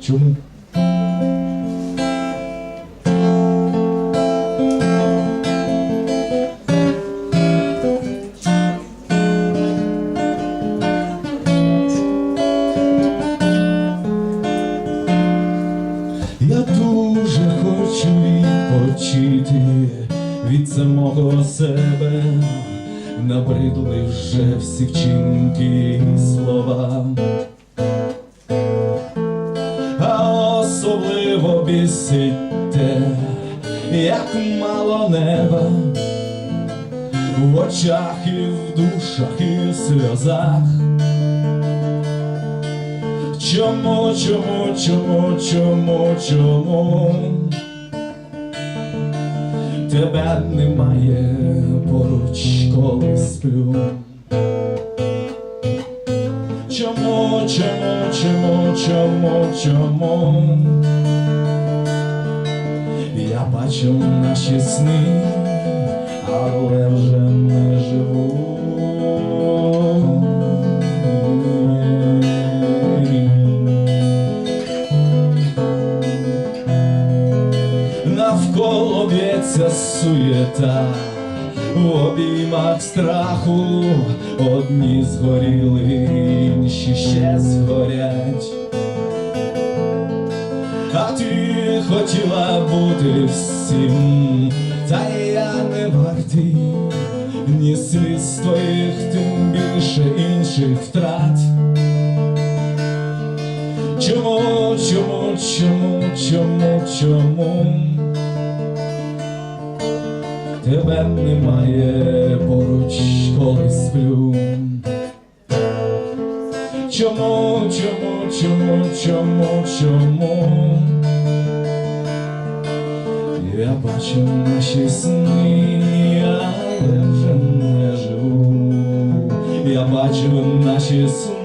Чому? Я дуже хочу відпочити від самого себе, набридли вже всі вчинки і слова, особливо бісить як мало неба в очах і в душах і в сльозах. Чому, чому, чому, чому, чому тебе немає поруч, коли сплю? Чому, чому, чому, чому, чому бачу наші сни, але вже не живу. Навколо б'ється суєта, в обіймах страху одні згоріли, інші ще згорять. Хотіла бути всім, та я не вартий ні сліз твоїх, тим більше інших втрат. Чому, чому, чому, чому, чому тебе немає поруч, коли сплю? Чому, чому, чому, чому, чому? Я бачу наші сни, але вже не живу. Я бачу наші сни.